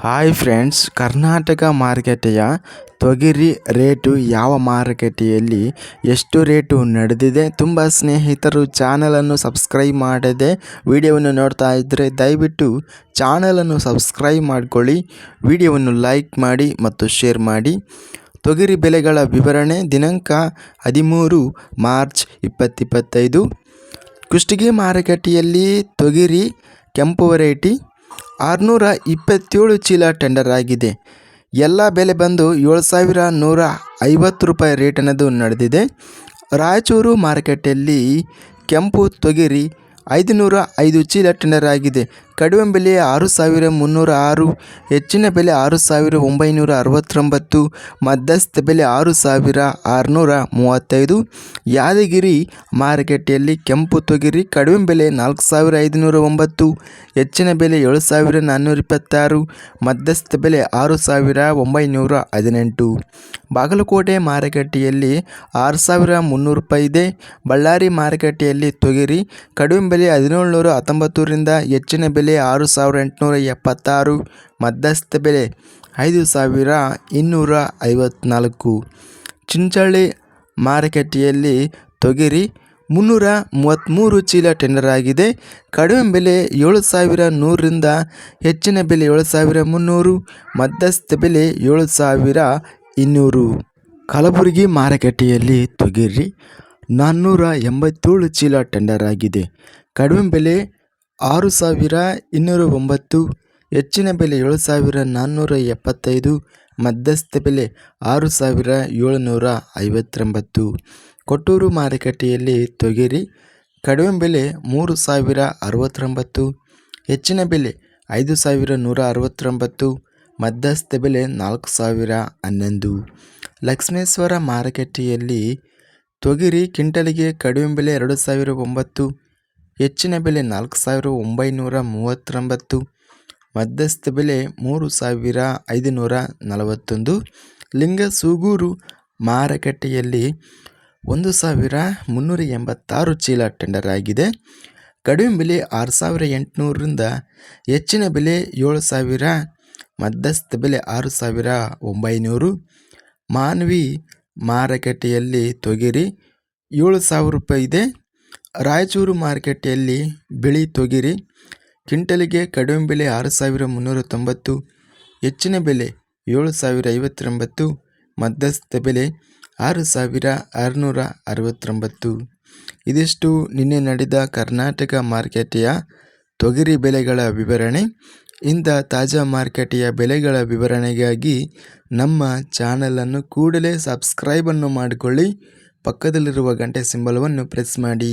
Hi friends Karnataka ಮಾರುಕಟ್ಟೆಯ ತೊಗರಿ rate ಯಾವ ಮಾರುಕಟ್ಟೆಯಲ್ಲಿ ಎಷ್ಟು ರೇಟು ನಡೆದಿದೆ ತುಂಬ ಸ್ನೇಹಿತರು ಚಾನಲನ್ನು ಸಬ್ಸ್ಕ್ರೈಬ್ ಮಾಡದೆ ವಿಡಿಯೋವನ್ನು ನೋಡ್ತಾ ಇದ್ದರೆ ದಯವಿಟ್ಟು ಚಾನಲನ್ನು ಸಬ್ಸ್ಕ್ರೈಬ್ ಮಾಡಿಕೊಳ್ಳಿ, ವಿಡಿಯೋವನ್ನು ಲೈಕ್ ಮಾಡಿ ಮತ್ತು ಶೇರ್ ಮಾಡಿ. ತೊಗರಿ ಬೆಲೆಗಳ ವಿವರಣೆ ದಿನಾಂಕ ಹದಿಮೂರು ಮಾರ್ಚ್ ಇಪ್ಪತ್ತಿಪ್ಪತ್ತೈದು ಕುಷ್ಟಗಿ ಮಾರುಕಟ್ಟೆಯಲ್ಲಿ ತೊಗರಿ ಕೆಂಪು ವೆರೈಟಿ ಆರುನೂರ ಇಪ್ಪತ್ತೇಳು ಚೀಲ ಟೆಂಡರ್ ಆಗಿದೆ. ಎಲ್ಲ ಬೆಲೆ ಬಂದು ಏಳು ಸಾವಿರ ನೂರ ಐವತ್ತು ರೂಪಾಯಿ ರೇಟ್ ಅನ್ನೋದು ನಡೆದಿದೆ. ರಾಯಚೂರು ಮಾರ್ಕೆಟಲ್ಲಿ ಕೆಂಪು ತೊಗರಿ ಐದುನೂರ ಐದು ಚೀಲ ಟೆಂಡರ್ ಆಗಿದೆ. ಕಡಿಮೆ ಬೆಲೆ ಆರು ಸಾವಿರ ಮುನ್ನೂರ ಆರು, ಹೆಚ್ಚಿನ ಬೆಲೆ ಆರು ಸಾವಿರ ಒಂಬೈನೂರ ಅರವತ್ತೊಂಬತ್ತು, ಮಧ್ಯಸ್ಥ ಬೆಲೆ ಆರು ಸಾವಿರ ಆರುನೂರ ಮೂವತ್ತೈದು. ಯಾದಗಿರಿ ಮಾರುಕಟ್ಟೆಯಲ್ಲಿ ಕೆಂಪು ತೊಗಿರಿ ಕಡಿಮೆ ಬೆಲೆ ನಾಲ್ಕು ಸಾವಿರ ಐದುನೂರ ಒಂಬತ್ತು, ಹೆಚ್ಚಿನ ಬೆಲೆ ಏಳು ಸಾವಿರ ನಾನ್ನೂರ ಇಪ್ಪತ್ತಾರು, ಮಧ್ಯಸ್ಥ ಬೆಲೆ ಆರು ಸಾವಿರ ಒಂಬೈನೂರ ಹದಿನೆಂಟು. ಬಾಗಲಕೋಟೆ ಮಾರುಕಟ್ಟೆಯಲ್ಲಿ ಆರು ಸಾವಿರ ಮುನ್ನೂರು ರೂಪಾಯಿ ಇದೆ ಬಳ್ಳಾರಿ ಮಾರುಕಟ್ಟೆಯಲ್ಲಿ ತೊಗಿರಿ ಕಡಿಮೆ ಬೆಲೆ ಹದಿನೇಳು ನೂರ ಹತ್ತೊಂಬತ್ತರಿಂದ ಹೆಚ್ಚಿನ ಬೆಲೆ ಆರು ಸಾವಿರ ಎಂಟುನೂರ ಎಪ್ಪತ್ತಾರು, ಮಧ್ಯಸ್ಥ ಬೆಲೆ ಐದು ಸಾವಿರ ಇನ್ನೂರ ಐವತ್ನಾಲ್ಕು. ಚಿಂಚಳ್ಳಿ ಮಾರುಕಟ್ಟೆಯಲ್ಲಿ ತೊಗರಿ ಮುನ್ನೂರ ಮೂವತ್ತ್ಮೂರು ಚೀಲ ಟೆಂಡರ್ ಆಗಿದೆ. ಕಡಿಮೆ ಬೆಲೆ ಏಳು ಸಾವಿರ ನೂರರಿಂದ ಹೆಚ್ಚಿನ ಬೆಲೆ ಏಳು ಸಾವಿರ ಮುನ್ನೂರು, ಮಧ್ಯಸ್ಥ ಬೆಲೆ ಏಳು ಸಾವಿರ ಇನ್ನೂರು. ಕಲಬುರಗಿ ಮಾರುಕಟ್ಟೆಯಲ್ಲಿ ತೊಗರಿ ನಾನ್ನೂರ ಎಂಬತ್ತೇಳು ಚೀಲ ಟೆಂಡರ್ ಆಗಿದೆ. ಕಡಿಮೆ ಬೆಲೆ ಆರು ಸಾವಿರ ಇನ್ನೂರ ಒಂಬತ್ತು, ಹೆಚ್ಚಿನ ಬೆಲೆ ಏಳು ಸಾವಿರ ನಾನ್ನೂರ ಎಪ್ಪತ್ತೈದು, ಮಧ್ಯಸ್ಥ ಬೆಲೆ ಆರು ಸಾವಿರ ಏಳುನೂರ ಐವತ್ತೊಂಬತ್ತು. ಕೊಟ್ಟೂರು ಮಾರುಕಟ್ಟೆಯಲ್ಲಿ ತೊಗರಿ ಕಡಿಮೆ ಬೆಲೆ ಮೂರು ಸಾವಿರ ಅರವತ್ತೊಂಬತ್ತು, ಹೆಚ್ಚಿನ ಬೆಲೆ ಐದು ಸಾವಿರ ನೂರ ಅರವತ್ತೊಂಬತ್ತು, ಮಧ್ಯಸ್ಥ ಬೆಲೆ ನಾಲ್ಕು ಸಾವಿರ ಹನ್ನೊಂದು. ಲಕ್ಷ್ಮೇಶ್ವರ ಮಾರುಕಟ್ಟೆಯಲ್ಲಿ ತೊಗರಿ ಕಿಂಟಲಿಗೆ ಕಡಿಮೆ ಬೆಲೆ ಎರಡು ಸಾವಿರ ಒಂಬತ್ತು ಹೆಚ್ಚಿನ ಬೆಲೆ ನಾಲ್ಕು ಸಾವಿರ ಒಂಬೈನೂರ ಮೂವತ್ತೊಂಬತ್ತು, ಮಧ್ಯಸ್ಥ ಬೆಲೆ ಮೂರು ಸಾವಿರ ಐದುನೂರ ನಲವತ್ತೊಂದು, ಲಿಂಗ ಸೂಗೂರು ಮಾರುಕಟ್ಟೆಯಲ್ಲಿ ಒಂದು ಸಾವಿರ ಮುನ್ನೂರ ಎಂಬತ್ತಾರು ಚೀಲ ಟೆಂಡರ್ ಆಗಿದೆ. ಕಡಿಮೆ ಬೆಲೆ ಆರು ಸಾವಿರ ಎಂಟುನೂರರಿಂದ ಹೆಚ್ಚಿನ ಬೆಲೆ ಏಳು ಸಾವಿರ, ಮಧ್ಯಸ್ಥ ಬೆಲೆ ಆರು ಸಾವಿರ ಒಂಬೈನೂರು. ಮಾನವಿ ಮಾರುಕಟ್ಟೆಯಲ್ಲಿ ತೊಗರಿ ಏಳು ಸಾವಿರ ರೂಪಾಯಿ ಇದೆ. ರಾಯಚೂರು ಮಾರುಕಟ್ಟೆಯಲ್ಲಿ ಬಿಳಿ ತೊಗರಿ, ಕ್ವಿಂಟಲಿಗೆ ಕಡಿಮೆ ಬೆಲೆ ಆರು ಸಾವಿರ ಮುನ್ನೂರ ತೊಂಬತ್ತು ಹೆಚ್ಚಿನ ಬೆಲೆ ಏಳು ಸಾವಿರ ಐವತ್ತೊಂಬತ್ತು, ಮಧ್ಯಸ್ಥ ಬೆಲೆ ಆರು ಸಾವಿರ ಆರುನೂರ ಅರವತ್ತೊಂಬತ್ತು ಇದಿಷ್ಟು ನಿನ್ನೆ ನಡೆದ ಕರ್ನಾಟಕ ಮಾರುಕಟ್ಟೆಯ ತೊಗರಿ ಬೆಲೆಗಳ ವಿವರಣೆ. ಇಂಥ ತಾಜಾ ಮಾರುಕಟ್ಟೆಯ ಬೆಲೆಗಳ ವಿವರಣೆಗಾಗಿ ನಮ್ಮ ಚಾನಲನ್ನು ಕೂಡಲೇ ಸಬ್ಸ್ಕ್ರೈಬನ್ನು ಮಾಡಿಕೊಳ್ಳಿ. ಪಕ್ಕದಲ್ಲಿರುವ ಗಂಟೆ ಸಿಂಬಲವನ್ನು ಪ್ರೆಸ್ ಮಾಡಿ.